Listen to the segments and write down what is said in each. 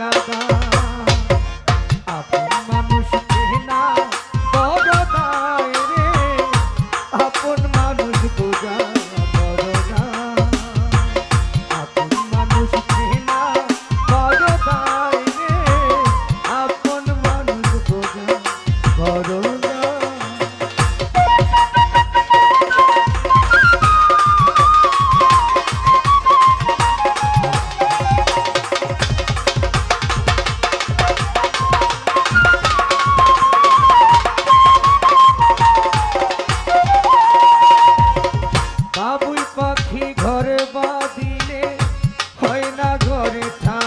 cada ঘর বাদিলে হয় না ঘরে ঠা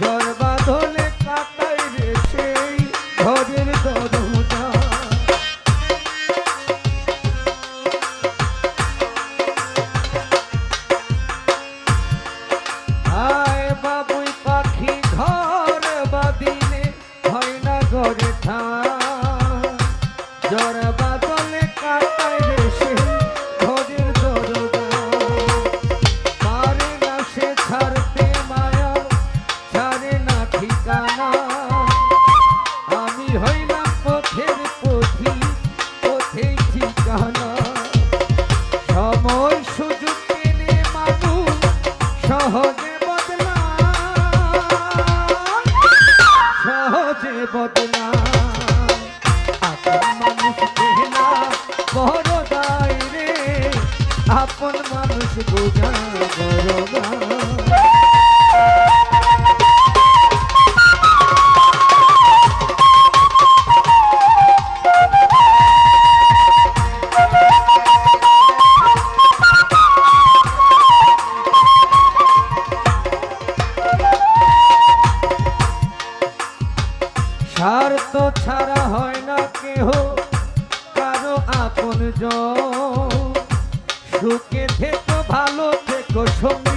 জ্বর বাঁধলে কাটাই রে সেই ঘরের দরজা। আয় বাবুই পাখি ঘর বাদিলে হয় না ঘরে ঠা জ্বর সহজে আপন মানুষ কেনা বড় দায় রে। আপন মানুষ বোঝা ছাড়া হয় না কেহ কারও আপন সুখে থেকো ভালো থেকো সঙ্গীতরা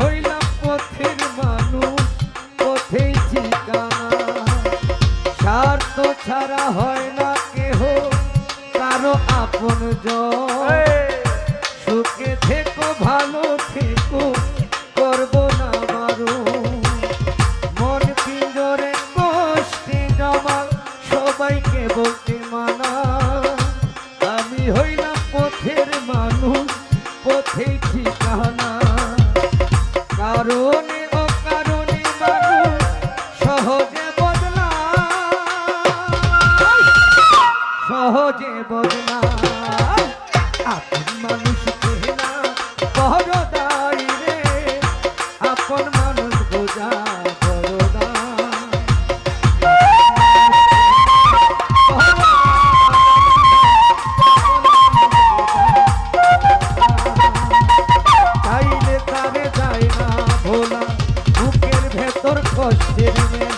হইলাম পথের মানুষ, পথেই ঠিকানা। স্বার্থ ছাড়া হয় না কেহ, কারও আপন সুখে থেকো, ভালো থেকো, করব না মারো মন পিঞ্জরে কষ্টে জমা, সবাইকে বলতে মানা। আমি হইলাম পথের মানুষ, পথেই সহজে বদলা আপন মানুষ কেনা বড় দায় রে। আপন মানুষ বোঝা তারে যায় না ভোলা, বুকের ভেতর কষ্টের মেলা।